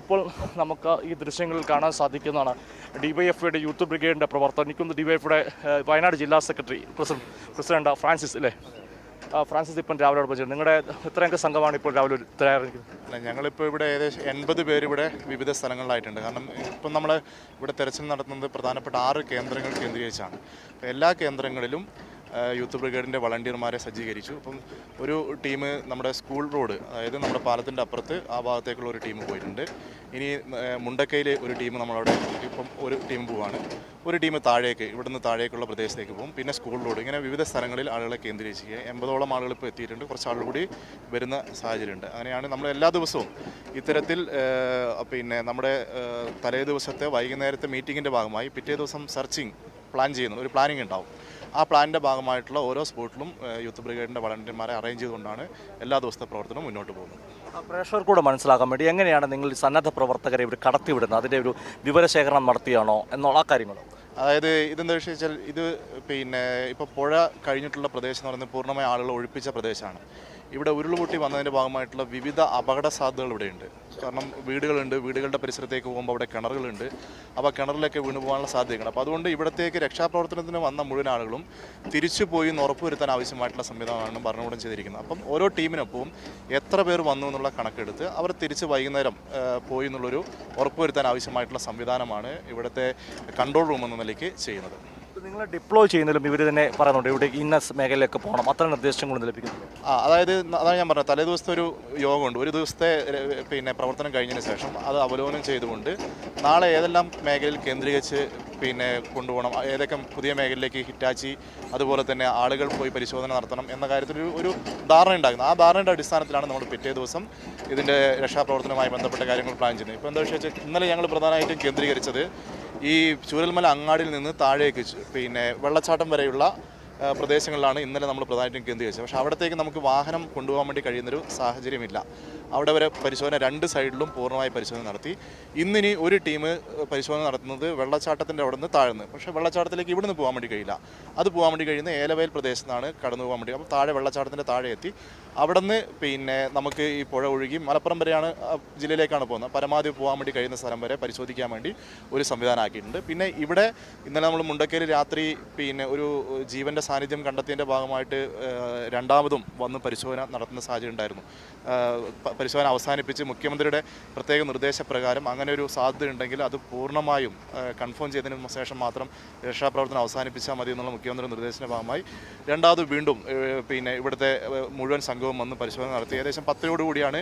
ഇപ്പോൾ നമുക്ക് ഈ ദൃശ്യങ്ങളിൽ കാണാൻ സാധിക്കുന്നതാണ് ഡിവൈഎഫ്ഐയുടെ യൂത്ത് ബ്രിഗേഡിന്റെ പ്രവർത്തനം എനിക്കൊന്ന് ഡിവൈഎഫ്ഐയുടെ വയനാട് ജില്ലാ സെക്രട്ടറി പ്രസിഡന്റ് പ്രസിഡന്റ് ഫ്രാൻസിസ് അല്ലേ? ഫ്രാൻസിസ് ഇപ്പം രാവിലെ പോയി നിങ്ങളുടെ ഇത്രയും സംഘമാണ് ഇപ്പോൾ രാവിലെ അല്ല ഞങ്ങളിപ്പോൾ ഇവിടെ ഏകദേശം എൺപത് പേര് ഇവിടെ വിവിധ സ്ഥലങ്ങളിലായിട്ടുണ്ട്. കാരണം ഇപ്പം നമ്മൾ ഇവിടെ തെരച്ചിൽ നടത്തുന്നത് പ്രധാനപ്പെട്ട ആറ് കേന്ദ്രങ്ങൾ കേന്ദ്രീകരിച്ചാണ്. എല്ലാ കേന്ദ്രങ്ങളിലും യൂത്ത് ബ്രിഗേഡിന്റെ വളണ്ടിയർമാരെ സജ്ജീകരിച്ചു. അപ്പം ഒരു ടീം നമ്മുടെ സ്കൂൾ റോഡ് അതായത് നമ്മുടെ പാലത്തിന്റെ അപ്പുറത്ത് ആ ഭാഗത്തേക്കുള്ള ഒരു ടീം പോയിട്ടുണ്ട്. ഇനി മുണ്ടക്കയിൽ ഒരു ടീം നമ്മളവിടെ ഇപ്പം ഒരു ടീം പോവാണ്. ഒരു ടീം താഴേക്ക് ഇവിടുന്ന് താഴേക്കുള്ള പ്രദേശത്തേക്ക് പോകും. പിന്നെ സ്കൂൾ റോഡ് ഇങ്ങനെ വിവിധ സ്ഥലങ്ങളിൽ ആളുകളെ കേന്ദ്രീകരിക്കുക എൺപതോളം ആളുകൾ ഇപ്പോൾ എത്തിയിട്ടുണ്ട്. കുറച്ച് ആളുകൾ കൂടി വരുന്ന സാഹചര്യമുണ്ട്. അങ്ങനെയാണ് നമ്മൾ എല്ലാ ദിവസവും ഇത്തരത്തിൽ പിന്നെ നമ്മുടെ തലേ ദിവസത്തെ വൈകുന്നേരത്തെ മീറ്റിങ്ങിന്റെ ഭാഗമായി പിറ്റേ ദിവസം സെർച്ചിങ് പ്ലാൻ ചെയ്യുന്നു. ഒരു പ്ലാനിങ് ഉണ്ടാവും. ആ പ്ലാനിന്റെ ഭാഗമായിട്ടുള്ള ഓരോ സ്പോട്ടിലും യൂത്ത് ബ്രിഗേഡിന്റെ വളണ്ടിയർമാരെ അറേഞ്ച് ചെയ്തുകൊണ്ടാണ് എല്ലാ ദിവസത്തെ പ്രവർത്തനവും മുന്നോട്ട് പോകുന്നത്. ആ, പ്രേക്ഷകർക്ക് കൂടെ മനസ്സിലാക്കാൻ വേണ്ടി എങ്ങനെയാണ് നിങ്ങൾ സന്നദ്ധ പ്രവർത്തകരെ ഇവിടെ കടത്തിവിടുന്നത്? അതിന്റെ ഒരു വിവരശേഖരണം നടത്തിയാണോ എന്നുള്ള ആ കാര്യങ്ങൾ അതായത് ഇതെന്താ വെച്ച് വെച്ചാൽ ഇത് പിന്നെ ഇപ്പോൾ പുഴ കഴിഞ്ഞിട്ടുള്ള പ്രദേശം എന്ന് പറയുന്നത് പൂർണമായി ആളുകൾ ഒഴിപ്പിച്ച പ്രദേശമാണ്. ഇവിടെ ഉരുൾപൊട്ടി വന്നതിന്റെ ഭാഗമായിട്ടുള്ള വിവിധ അപകട സാധ്യതകൾ ഇവിടെയുണ്ട്. കാരണം വീടുകളുണ്ട് വീടുകളുടെ പരിസരത്തേക്ക് പോകുമ്പോൾ അവിടെ കിണറുകളുണ്ട്. അപ്പോൾ കിണറിലൊക്കെ വീണ് പോകാനുള്ള സാധ്യതയുണ്ട്. അപ്പോൾ അതുകൊണ്ട് ഇവിടത്തേക്ക് രക്ഷാപ്രവർത്തനത്തിന് വന്ന മുഴുവൻ ആളുകളും തിരിച്ചു പോയി എന്ന് ഉറപ്പുവരുത്താൻ ആവശ്യമായിട്ടുള്ള സംവിധാനമാണ് ഭരണകൂടം ചെയ്തിരിക്കുന്നത്. അപ്പം ഓരോ ടീമിനൊപ്പവും എത്ര പേർ വന്നു എന്നുള്ള കണക്കെടുത്ത് അവർ തിരിച്ച് വൈകുന്നേരം പോയി എന്നുള്ളൊരു ഉറപ്പുവരുത്താൻ ആവശ്യമായിട്ടുള്ള സംവിധാനമാണ് ഇവിടുത്തെ കൺട്രോൾ റൂം എന്ന നിലയ്ക്ക് ചെയ്യുന്നത്. നിങ്ങൾ ഡിപ്ലോയ് ചെയ്യുന്നതിലും ഇവർ തന്നെ പറയുന്നുണ്ട് ഇവിടെ ഇന്ന മേഖലയിലൊക്കെ പോകണം. അത്ര നിർദ്ദേശങ്ങളൊന്നും ലഭിക്കുന്നുണ്ട്? ആ അതായത് അതാണ് ഞാൻ പറഞ്ഞത്. തലേ ദിവസത്തെ ഒരു യോഗമുണ്ട്. ഒരു ദിവസത്തെ പിന്നെ പ്രവർത്തനം കഴിഞ്ഞതിന് ശേഷം അത് അവലോകനം ചെയ്തുകൊണ്ട് നാളെ ഏതെല്ലാം മേഖലയിൽ കേന്ദ്രീകരിച്ച് പിന്നെ കൊണ്ടുപോകണം ഏതൊക്കെ പുതിയ മേഖലയിലേക്ക് ഹിറ്റാച്ചി അതുപോലെ തന്നെ ആളുകൾ പോയി പരിശോധന നടത്തണം എന്ന കാര്യത്തിൽ ഒരു ഒരു ധാരണ ഉണ്ടാകുന്നത് ആ ധാരണയുടെ അടിസ്ഥാനത്തിലാണ് നമ്മൾ പിറ്റേ ദിവസം ഇതിന്റെ രക്ഷാപ്രവർത്തനവുമായി ബന്ധപ്പെട്ട കാര്യങ്ങൾ പ്ലാൻ ചെയ്യുന്നത്. ഇപ്പോൾ എന്താ വെച്ചാൽ ഇന്നലെ ഞങ്ങൾ പ്രധാനമായിട്ടും കേന്ദ്രീകരിച്ചത് ഈ ചൂരൽമല അങ്ങാടിയിൽ നിന്ന് താഴേക്ക് പിന്നെ വെള്ളച്ചാട്ടം വരെയുള്ള പ്രദേശങ്ങളിലാണ് ഇന്നലെ നമ്മൾ പ്രധാനമായിട്ടും കേന്ദ്രീകരിച്ചത് പക്ഷേ അവിടത്തേക്ക് നമുക്ക് വാഹനം കൊണ്ടുപോകാൻ വേണ്ടി കഴിയുന്നൊരു സാഹചര്യമില്ല. അവിടെ വരെ പരിശോധന രണ്ട് സൈഡിലും പൂർണമായി പരിശോധന നടത്തി. ഇന്നിനി ഒരു ടീം പരിശോധന നടത്തുന്നത് വെള്ളച്ചാട്ടത്തിന്റെ അവിടെ നിന്ന് താഴ്ന്ന്. പക്ഷേ വെള്ളച്ചാട്ടത്തിലേക്ക് ഇവിടുന്ന് പോകാൻ വേണ്ടി കഴിയില്ല. അത് പോകാൻ വേണ്ടി കഴിയുന്ന ഏലവയൽ പ്രദേശത്താണ് കടന്നു പോകാൻ വേണ്ടി. അപ്പോൾ താഴെ വെള്ളച്ചാട്ടത്തിന്റെ താഴെ എത്തി. അവിടെ നിന്ന് പിന്നെ നമുക്ക് ഈ പുഴ ഒഴുകി മലപ്പുറം വരെയാണ് ജില്ലയിലേക്കാണ് പോകുന്നത്. പരമാവധി പോകാൻ വേണ്ടി കഴിയുന്ന സ്ഥലം വരെ പരിശോധിക്കാൻ വേണ്ടി ഒരു സംവിധാനം ആക്കിയിട്ടുണ്ട്. പിന്നെ ഇവിടെ ഇന്നലെ നമ്മൾ മുണ്ടക്കയിൽ രാത്രി പിന്നെ ഒരു ജീവന്റെ സാന്നിധ്യം കണ്ടെത്തിയതിന്റെ ഭാഗമായിട്ട് രണ്ടാമതും വന്ന് പരിശോധന നടത്തുന്ന സാഹചര്യം ഉണ്ടായിരുന്നു. പരിശോധന അവസാനിപ്പിച്ച് മുഖ്യമന്ത്രിയുടെ പ്രത്യേക നിർദ്ദേശപ്രകാരം അങ്ങനെ ഒരു സാധ്യത ഉണ്ടെങ്കിൽ അത് പൂർണമായും കൺഫേം ചെയ്തതിന് ശേഷം മാത്രം രക്ഷാപ്രവർത്തനം അവസാനിപ്പിച്ചാൽ മതി എന്നുള്ള മുഖ്യമന്ത്രി നിർദ്ദേശത്തിന്റെ ഭാഗമായി. രണ്ടാമത് വീണ്ടും പിന്നെ ഇവിടുത്തെ മുഴുവൻ സംഘവും വന്ന് പരിശോധന നടത്തി. ഏകദേശം പത്തരയോടുകൂടിയാണ്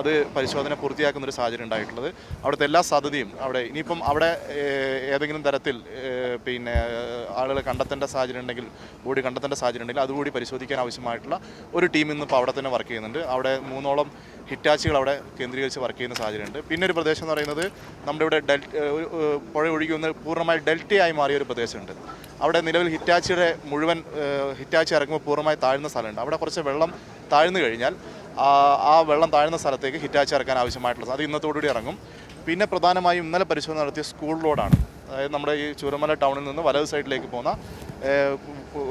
അത് പരിശോധന പൂർത്തിയാക്കുന്ന ഒരു സാഹചര്യം ഉണ്ടായിട്ടുള്ളത്. അവിടുത്തെ എല്ലാ സാധ്യതയും അവിടെ ഇനിയിപ്പം അവിടെ ഏതെങ്കിലും തരത്തിൽ പിന്നെ ആളുകളെ കണ്ടെത്തേണ്ട സാഹചര്യം ഉണ്ടെങ്കിൽ ബോഡി കണ്ടെത്തേണ്ട സാഹചര്യം ഉണ്ടെങ്കിൽ അതുകൂടി പരിശോധിക്കാൻ ആവശ്യമായിട്ടുള്ള ഒരു ടീം ഇന്നിപ്പോൾ അവിടെ തന്നെ വർക്ക് ചെയ്യുന്നുണ്ട്. അവിടെ മൂന്നോളം ഹിറ്റാച്ചികൾ അവിടെ കേന്ദ്രീകരിച്ച് വർക്ക് ചെയ്യുന്ന സാഹചര്യമുണ്ട്. പിന്നെ ഒരു പ്രദേശം എന്ന് പറയുന്നത് നമ്മുടെ ഇവിടെ ഡെൽ പുഴ ഒഴുകി വന്ന് പൂർണമായി ഡെൽറ്റയായി മാറിയ ഒരു പ്രദേശമുണ്ട്. അവിടെ നിലവിൽ ഹിറ്റാച്ചിയുടെ മുഴുവൻ ഹിറ്റാച്ചി ഇറങ്ങുമ്പോൾ പൂർണമായി താഴ്ന്ന സ്ഥലമുണ്ട്. അവിടെ കുറച്ച് വെള്ളം താഴ്ന്നു കഴിഞ്ഞാൽ ആ വെള്ളം താഴ്ന്ന സ്ഥലത്തേക്ക് ഹിറ്റാച്ചി ഇറക്കാൻ ആവശ്യമായിട്ടുള്ളത്. അത് ഇന്നത്തോടുകൂടി ഇറങ്ങും. പിന്നെ പ്രധാനമായും ഇന്നലെ പരിശോധന നടത്തിയ സ്കൂൾ റോഡാണ്. അതായത് നമ്മുടെ ഈ ചൂരമല ടൗണിൽ നിന്ന് വലത് സൈഡിലേക്ക് പോകുന്ന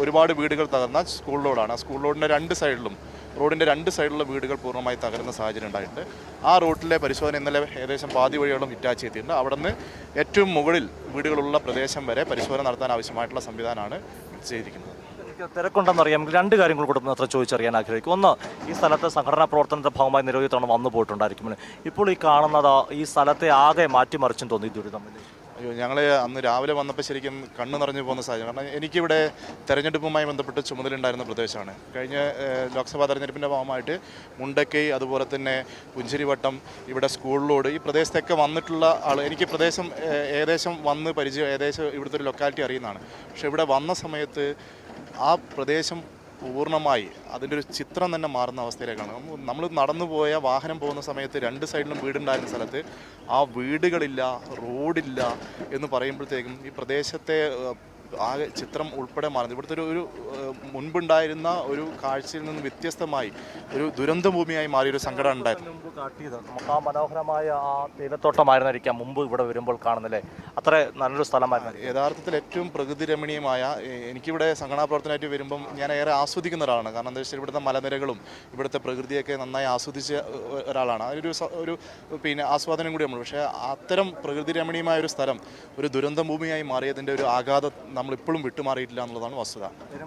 ഒരുപാട് വീടുകൾ തകർന്ന സ്കൂൾ റോഡാണ്. ആ സ്കൂൾ റോഡിന്റെ രണ്ട് സൈഡിലും റോഡിന്റെ രണ്ട് സൈഡിലുള്ള വീടുകൾ പൂർണമായി തകരുന്ന സാഹചര്യം ഉണ്ടായിട്ടുണ്ട്. ആ റൂട്ടിലെ പരിശോധന ഇന്നലെ ഏകദേശം പാതി വഴിയോളം ഹിറ്റാച്ച് ചെയ്തിട്ടുണ്ട് അവിടെ നിന്ന് ഏറ്റവും മുകളിൽ വീടുകളുള്ള പ്രദേശം വരെ പരിശോധന നടത്താൻ ആവശ്യമായിട്ടുള്ള സംവിധാനമാണ് ചെയ്തിരിക്കുന്നത്. എനിക്ക് തിരക്കുണ്ടെന്ന് അറിയാം രണ്ട് കാര്യങ്ങൾ കൂടെ അത്ര ചോദിച്ചറിയാൻ ആഗ്രഹിക്കും. ഒന്ന് ഈ സ്ഥലത്തെ സംഘടനാ പ്രവർത്തനത്തിന്റെ ഭാഗമായി നിരവധി തവണ വന്നു പോയിട്ടുണ്ടായിരിക്കും. ഇപ്പോൾ ഈ കാണുന്നത് ഈ സ്ഥലത്തെ ആകെ മാറ്റിമറിച്ചും തോന്നി ദുരിതം. അയ്യോ ഞങ്ങൾ അന്ന് രാവിലെ വന്നപ്പോൾ ശരിക്കും കണ്ണു നിറഞ്ഞു പോകുന്ന സാഹചര്യം. കാരണം എനിക്കിവിടെ തെരഞ്ഞെടുപ്പുമായി ബന്ധപ്പെട്ട് ചുമതലയുണ്ടായിരുന്ന പ്രദേശമാണ്. കഴിഞ്ഞ ലോക്സഭാ തെരഞ്ഞെടുപ്പിന്റെ ഭാഗമായിട്ട് മുണ്ടക്കൈ അതുപോലെ തന്നെ പുഞ്ചിരിവട്ടം ഇവിടെ സ്കൂളിലോട് ഈ പ്രദേശത്തൊക്കെ വന്നിട്ടുള്ള ആൾ എനിക്ക് പ്രദേശം ഏകദേശം വന്ന് പരിചയം ഏകദേശം ഇവിടുത്തെ ഒരു ലൊക്കാലിറ്റി അറിയുന്നതാണ്. പക്ഷേ ഇവിടെ വന്ന സമയത്ത് ആ പ്രദേശം പൂർണമായി അതിന്റെ ഒരു ചിത്രം തന്നെ മാറുന്ന അവസ്ഥയിലേക്കാണ്. നമ്മൾ നടന്നു പോയ വാഹനം പോകുന്ന സമയത്ത് രണ്ട് സൈഡിലും വീടുണ്ടായിരുന്ന സ്ഥലത്ത് ആ വീടുകളില്ല റോഡില്ല എന്ന് പറയുമ്പോഴത്തേക്കും ഈ പ്രദേശത്തെ ആകെ ചിത്രം ഉൾപ്പെടെ മാറുന്നത്. ഇവിടുത്തെ ഒരു ഒരു മുൻപുണ്ടായിരുന്ന ഒരു കാഴ്ചയിൽ നിന്ന് വ്യത്യസ്തമായി ഒരു ദുരന്ത ഭൂമിയായി മാറിയ ഒരു സങ്കടം ഉണ്ടായിരുന്നു. മുമ്പ് കാട്ടിയത് നമുക്ക് ആ മനോഹരമായ ആ തേയിലത്തോട്ടമായിരുന്നിരിക്കാം മുമ്പ് ഇവിടെ വരുമ്പോൾ കാണുന്നില്ലേ? അത്ര നല്ലൊരു സ്ഥലമായിരുന്നു. യഥാർത്ഥത്തിൽ ഏറ്റവും പ്രകൃതി രമണീയമായ എനിക്കിവിടെ സംഘടനാ പ്രവർത്തനമായിട്ട് വരുമ്പം ഞാൻ ഏറെ ആസ്വദിക്കുന്ന ഒരാളാണ്. കാരണം എന്താ വെച്ചാൽ ഇവിടുത്തെ മലനിരകളും ഇവിടുത്തെ പ്രകൃതിയൊക്കെ നന്നായി ആസ്വദിച്ച ഒരാളാണ്. അതിലൊരു ഒരു പിന്നെ ആസ്വാദനം കൂടി നമ്മൾ പക്ഷേ അത്തരം പ്രകൃതി രമണീയമായ ഒരു സ്ഥലം ഒരു ദുരന്ത ഭൂമിയായി മാറിയതിന്റെ ഒരു ആഘാതം നമ്മൾ ഇപ്പോഴും വിട്ടുമാറിയിട്ടില്ല എന്നുള്ളതാണ് വസ്തുത.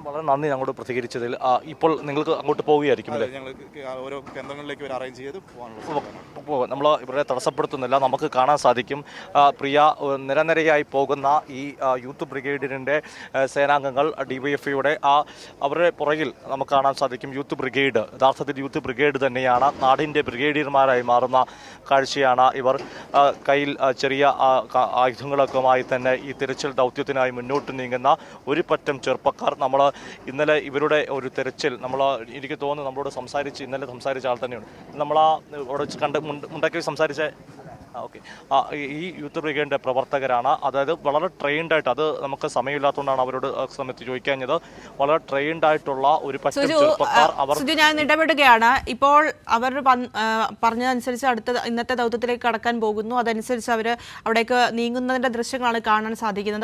വളരെ നന്ദി അങ്ങോട്ട് പ്രതികരിച്ചതിൽ. ഇപ്പോൾ നിങ്ങൾക്ക് അങ്ങോട്ട് പോവുകയായിരിക്കും അല്ലേ? ഞങ്ങൾക്ക് ഓരോ കേന്ദ്രങ്ങളിലേക്ക് ഒരു അറേഞ്ച് ചെയ്ത് പോകാനുള്ള നമ്മൾ ഇവരെ തടസ്സപ്പെടുത്തുന്നില്ല. നമുക്ക് കാണാൻ സാധിക്കും. പ്രിയ നിരനിരയായി പോകുന്ന ഈ യൂത്ത് ബ്രിഗേഡിന്റെ സേനാംഗങ്ങൾ ഡി വൈ എഫ് ഐയുടെ ആ അവരുടെ പുറകിൽ നമുക്ക് കാണാൻ സാധിക്കും യൂത്ത് ബ്രിഗേഡ്. യഥാർത്ഥത്തിൽ യൂത്ത് ബ്രിഗേഡ് തന്നെയാണ്. നാടിന്റെ ബ്രിഗേഡിയർമാരായി മാറുന്ന കാഴ്ചയാണ് ഇവർ. കയ്യിൽ ചെറിയ ആ, ക- ആയുധങ്ങളൊക്കെയുമായി തന്നെ ഈ തിരച്ചിൽ ദൗത്യത്തിനായി മുന്നോട്ട് നീങ്ങുന്ന ഒരു പറ്റം ചെറുപ്പക്കാർ. നമ്മൾ ഇന്നലെ ഇവരുടെ ഒരു തിരച്ചിൽ നമ്മൾ എനിക്ക് തോന്നുന്നു നമ്മളോട് സംസാരിച്ച് ഇന്നലെ സംസാരിച്ച ആൾ തന്നെയാണ്. നമ്മൾ ആ അവിടെ കണ്ട് മുണ്ട- മുണ്ടക്കയിൽ സംസാരിച്ച ഓക്കെ. ആ ഈ- യൂത്ത് ബ്രിഗേഡിന്റെ പ്രവർത്തകരാണ്. അതായത് വളരെ ട്രെയിൻഡ് ആയിട്ട് അത് നമുക്ക് സമയമില്ലാത്തതുകൊണ്ടാണ് അവരോട് സമയത്ത് ചോദിക്കാഞ്ഞത്. വളരെ ട്രെയിൻഡ് ആയിട്ടുള്ള ഒരു സുജു ഞാൻ ഇടപെടുകയാണ്. ഇപ്പോൾ അവർ പറഞ്ഞതനുസരിച്ച് അടുത്ത ഇന്നത്തെ ദൗത്യത്തിലേക്ക് കടക്കാൻ പോകുന്നു. അതനുസരിച്ച് അവർ അവിടേക്ക് നീങ്ങുന്നതിന്റെ ദൃശ്യങ്ങളാണ് കാണാൻ സാധിക്കുന്നത്.